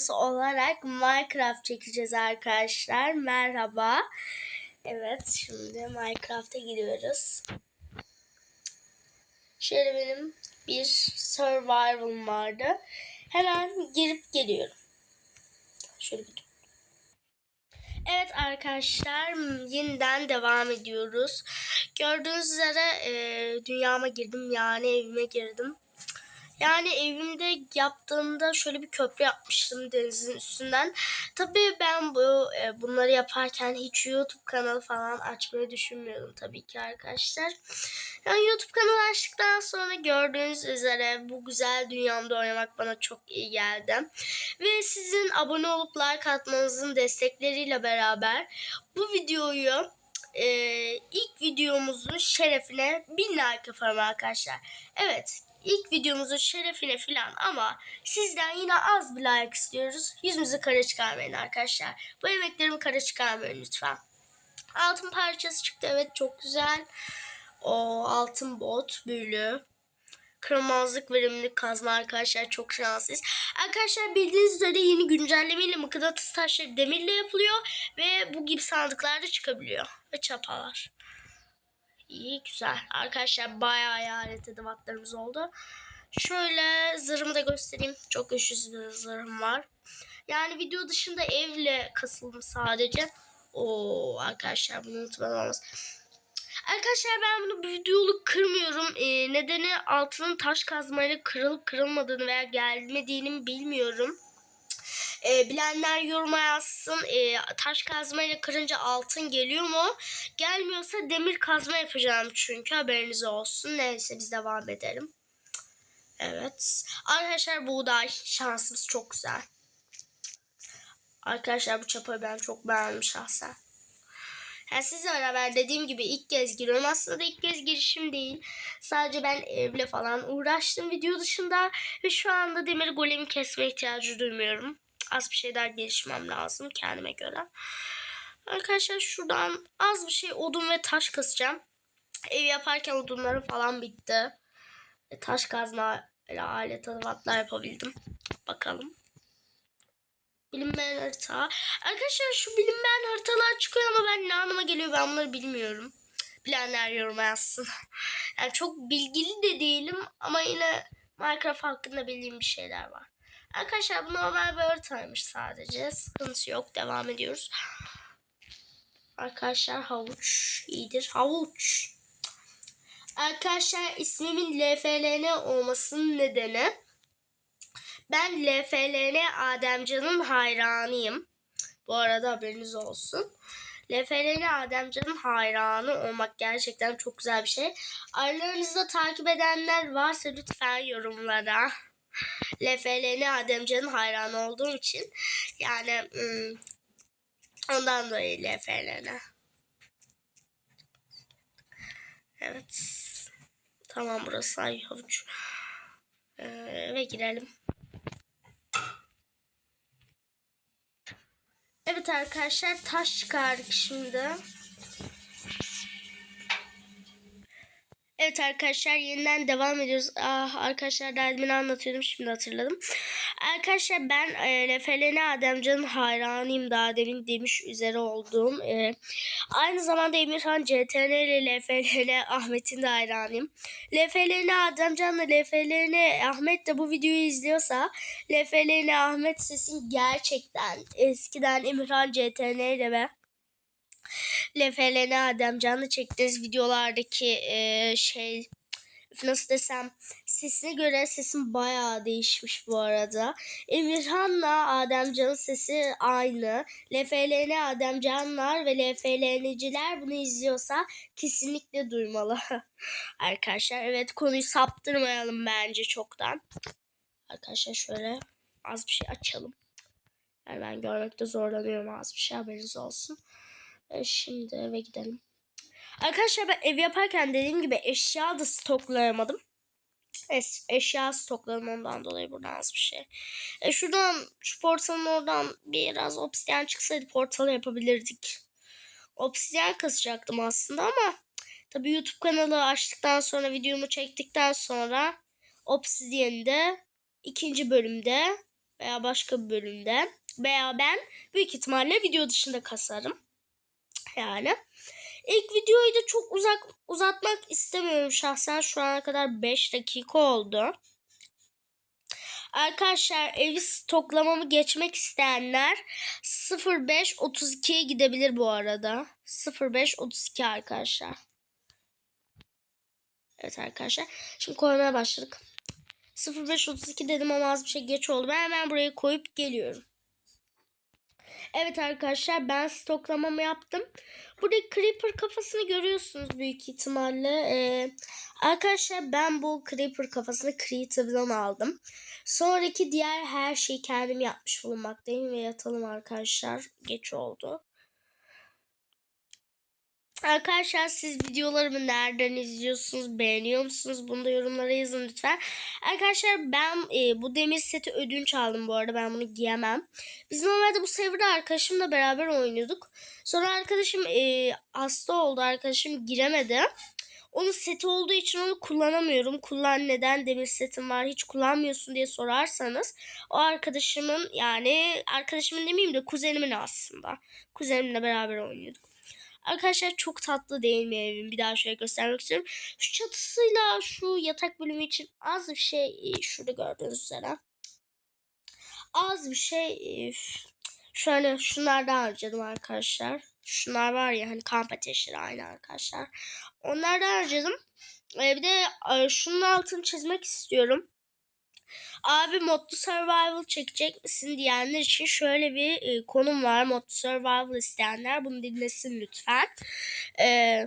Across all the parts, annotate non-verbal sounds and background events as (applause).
videosu olarak Minecraft çekeceğiz arkadaşlar. Merhaba. Evet şimdi Minecraft'a giriyoruz. Şöyle benim bir survival vardı. Hemen girip geliyorum. Şöyle bir Evet arkadaşlar yeniden devam ediyoruz. Gördüğünüz üzere e, dünyama girdim yani evime girdim. Yani evimde yaptığımda şöyle bir köprü yapmıştım denizin üstünden. Tabii ben bu e, bunları yaparken hiç YouTube kanalı falan açmayı düşünmüyordum tabii ki arkadaşlar. Yani YouTube kanalı açtıktan sonra gördüğünüz üzere bu güzel dünyamda oynamak bana çok iyi geldi. Ve sizin abone olup like atmanızın destekleriyle beraber bu videoyu e, ilk videomuzun şerefine bin like yaparım arkadaşlar. Evet ilk videomuzun şerefine filan ama sizden yine az bir like istiyoruz. Yüzümüzü kara çıkarmayın arkadaşlar. Bu emeklerimi kara çıkarmayın lütfen. Altın parçası çıktı evet çok güzel. O altın bot büyülü. Kırmızılık verimli kazma arkadaşlar çok şanslıyız. Arkadaşlar bildiğiniz üzere yeni güncellemeyle mıknatıs taşları demirle yapılıyor ve bu gibi sandıklarda çıkabiliyor ve çapalar. İyi güzel. Arkadaşlar bayağı iyi alet edevatlarımız oldu. Şöyle zırhımı da göstereyim. Çok güçlü bir zırhım var. Yani video dışında evle kasıldım sadece. Oo arkadaşlar bunu unutmadan. Arkadaşlar ben bunu videoluk kırmıyorum. Ee, nedeni altının taş kazmayla kırılıp kırılmadığını veya gelmediğini bilmiyorum. E, bilenler yoruma yazsın. E, taş kazmayla kırınca altın geliyor mu? Gelmiyorsa demir kazma yapacağım çünkü haberiniz olsun. Neyse biz devam edelim. Evet. Arkadaşlar buğday. Şansımız çok güzel. Arkadaşlar bu çapayı ben çok beğendim şahsen. Yani sizle beraber dediğim gibi ilk kez giriyorum. Aslında da ilk kez girişim değil. Sadece ben evle falan uğraştım video dışında. Ve şu anda demir golemi kesme ihtiyacı duymuyorum. Az bir şey daha gelişmem lazım kendime göre. Arkadaşlar şuradan az bir şey odun ve taş kasacağım. Ev yaparken odunlarım falan bitti. E, taş kazma ile alet adıvatlar yapabildim. Bakalım. Bilinmeyen harita. Arkadaşlar şu bilinmeyen haritalar çıkıyor ama ben ne anlama geliyor ben bunları bilmiyorum. Bilenler yoruma yazsın. Yani çok bilgili de değilim ama yine Minecraft hakkında bildiğim bir şeyler var. Arkadaşlar bu normal bir haritaymış sadece. Sıkıntı yok. Devam ediyoruz. Arkadaşlar havuç iyidir. Havuç. Arkadaşlar ismimin LFLN olmasının nedeni ben LFLN Ademcan'ın hayranıyım. Bu arada haberiniz olsun. LFLN Ademcan'ın hayranı olmak gerçekten çok güzel bir şey. Aralarınızda takip edenler varsa lütfen yorumlara. LFLN Ademcan'ın hayranı olduğum için yani ondan dolayı LFLN. Evet. Tamam burası ay havuç. Ee, ve girelim. Evet arkadaşlar taş çıkardık şimdi. Evet arkadaşlar yeniden devam ediyoruz. Ah arkadaşlar derdimi anlatıyordum şimdi hatırladım. Arkadaşlar ben e, Lefelene Ademcan'ın hayranıyım daha demin demiş üzere olduğum. E, aynı zamanda Emirhan CTN ile Lefelene Ahmet'in de hayranıyım. Lefelene Ademcan'la Lefelene Ahmet de bu videoyu izliyorsa Lefelene Ahmet sesin gerçekten eskiden Emirhan CTN ile ve LFLN Ademcan'la çektiğiniz videolardaki e, şey nasıl desem sesine göre sesim bayağı değişmiş bu arada. Emirhan'la Ademcan'ın sesi aynı. LFLN Ademcanlar ve LFLN'ciler bunu izliyorsa kesinlikle duymalı. (laughs) Arkadaşlar evet konuyu saptırmayalım bence çoktan. Arkadaşlar şöyle az bir şey açalım. Yani ben görmekte zorlanıyorum az bir şey haberiniz olsun. E, şimdi eve gidelim. Arkadaşlar ben ev yaparken dediğim gibi eşya da stoklayamadım. Es eşya stokladım ondan dolayı buradan az bir şey. E, şuradan şu portalın oradan biraz obsidyen çıksaydı portalı yapabilirdik. Obsidyen kasacaktım aslında ama tabi YouTube kanalı açtıktan sonra videomu çektikten sonra obsidyeni de ikinci bölümde veya başka bir bölümde veya ben büyük ihtimalle video dışında kasarım. Yani ilk videoyu da çok uzak uzatmak istemiyorum şahsen. Şu ana kadar 5 dakika oldu. Arkadaşlar evi stoklamamı geçmek isteyenler 0532'ye gidebilir bu arada. 0532 arkadaşlar. Evet arkadaşlar. Şimdi koymaya başladık. 0532 dedim ama az bir şey geç oldu. Ben hemen buraya koyup geliyorum. Evet arkadaşlar ben stoklamamı yaptım. Burada Creeper kafasını görüyorsunuz büyük ihtimalle. Ee, arkadaşlar ben bu Creeper kafasını Creative'dan aldım. Sonraki diğer her şeyi kendim yapmış bulunmaktayım ve yatalım arkadaşlar. Geç oldu. Arkadaşlar siz videolarımı nereden izliyorsunuz? Beğeniyor musunuz? Bunu da yorumlara yazın lütfen. Arkadaşlar ben e, bu demir seti ödünç aldım bu arada. Ben bunu giyemem. Biz normalde bu serverda arkadaşımla beraber oynuyorduk. Sonra arkadaşım e, hasta oldu. Arkadaşım giremedi. Onun seti olduğu için onu kullanamıyorum. Kullan neden demir setim var hiç kullanmıyorsun diye sorarsanız o arkadaşımın yani arkadaşımın demeyeyim de kuzenimin aslında. Kuzenimle beraber oynuyorduk. Arkadaşlar çok tatlı değil mi evim? Bir daha şöyle göstermek istiyorum. Şu çatısıyla şu yatak bölümü için az bir şey e, şurada gördüğünüz üzere. Az bir şey e, şöyle şunlardan harcadım arkadaşlar. Şunlar var ya hani kamp ateşleri aynı arkadaşlar. Onlardan harcadım. E, bir de şunun altını çizmek istiyorum. Abi Modlu Survival çekecek misin diyenler için şöyle bir e, konum var. Modlu Survival isteyenler bunu dinlesin lütfen. E,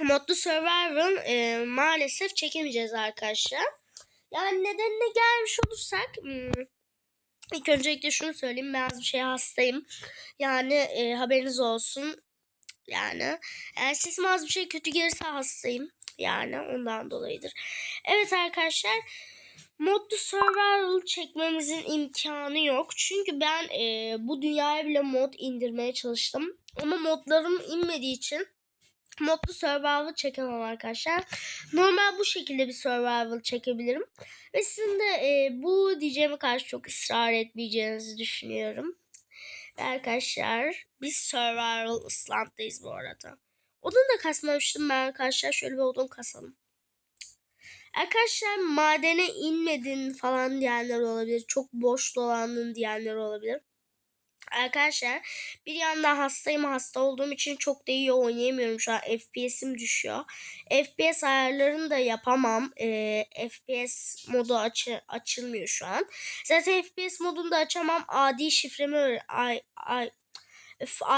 Modlu Survival e, maalesef çekemeyeceğiz arkadaşlar. Yani nedenine gelmiş olursak... Hmm, İlk öncelikle şunu söyleyeyim. Ben az bir şeye hastayım. Yani e, haberiniz olsun. Yani eğer sesim az bir şey kötü gelirse hastayım. Yani ondan dolayıdır. Evet arkadaşlar. Modlu survival çekmemizin imkanı yok. Çünkü ben e, bu dünyaya bile mod indirmeye çalıştım. Ama modlarım inmediği için modlu survival çekemem arkadaşlar. Normal bu şekilde bir survival çekebilirim. Ve sizin de e, bu diyeceğime karşı çok ısrar etmeyeceğinizi düşünüyorum. Ve arkadaşlar biz survival Island'dayız bu arada. Odun da kasmamıştım ben arkadaşlar. Şöyle bir odun kasalım. Arkadaşlar madene inmedin falan diyenler olabilir. Çok boş dolandın diyenler olabilir. Arkadaşlar bir yanda hastayım hasta olduğum için çok da iyi oynayamıyorum şu an FPS'im düşüyor. FPS ayarlarını da yapamam. Ee, FPS modu açı, açılmıyor şu an. Zaten FPS modunu da açamam. Adi şifremi ay, ay,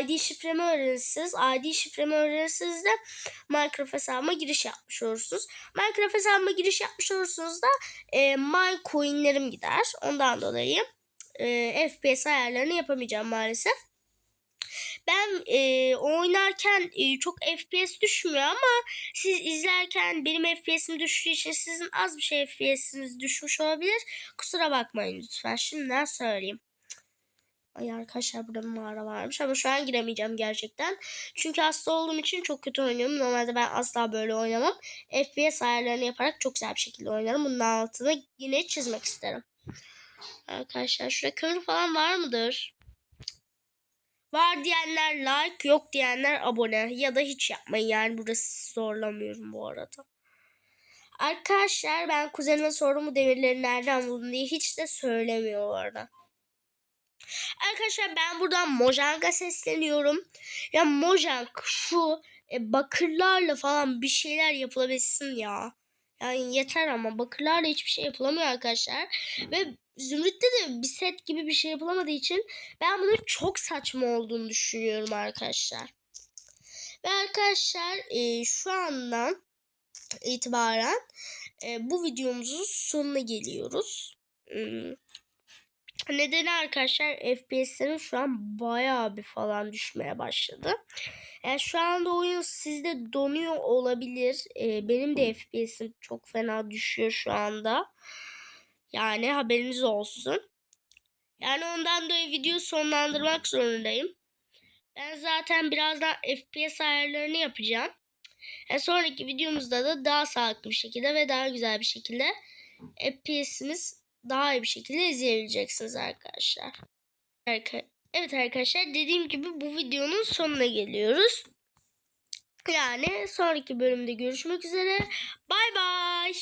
ID şifremi öğrenirsiniz. ID şifremi öğrenirsiniz de Minecraft hesabıma giriş yapmış olursunuz. Minecraft hesabıma giriş yapmış olursunuz da e, My coinlerim gider. Ondan dolayı e, FPS ayarlarını yapamayacağım maalesef. Ben e, oynarken e, çok FPS düşmüyor ama siz izlerken benim FPS'im düştüğü için sizin az bir şey FPS'iniz düşmüş olabilir. Kusura bakmayın lütfen. Şimdiden söyleyeyim. Ay arkadaşlar burada bir mağara varmış ama şu an giremeyeceğim gerçekten. Çünkü hasta olduğum için çok kötü oynuyorum. Normalde ben asla böyle oynamam. FPS ayarlarını yaparak çok güzel bir şekilde oynarım. Bunun altını yine çizmek isterim. Arkadaşlar şurada kömür falan var mıdır? Var diyenler like, yok diyenler abone ya da hiç yapmayın yani burası zorlamıyorum bu arada. Arkadaşlar ben kuzenime sordum bu demirleri nereden buldun diye hiç de söylemiyor orada. Arkadaşlar ben buradan Mojang'a sesleniyorum. Ya Mojang şu e, bakırlarla falan bir şeyler yapılabilsin ya. Yani yeter ama bakırlarla hiçbir şey yapılamıyor arkadaşlar. Ve Zümrüt'te de bir set gibi bir şey yapılamadığı için ben bunun çok saçma olduğunu düşünüyorum arkadaşlar. Ve arkadaşlar e, şu andan itibaren e, bu videomuzun sonuna geliyoruz. Hmm. Nedeni arkadaşlar FPS'lerim şu an bayağı bir falan düşmeye başladı. Yani şu anda oyun sizde donuyor olabilir. Ee, benim de FPS'im çok fena düşüyor şu anda. Yani haberiniz olsun. Yani ondan dolayı video sonlandırmak zorundayım. Ben zaten birazdan FPS ayarlarını yapacağım. Yani sonraki videomuzda da daha sağlıklı bir şekilde ve daha güzel bir şekilde FPS'imiz daha iyi bir şekilde izleyebileceksiniz arkadaşlar. Arka- Evet arkadaşlar dediğim gibi bu videonun sonuna geliyoruz. Yani sonraki bölümde görüşmek üzere. Bay bay.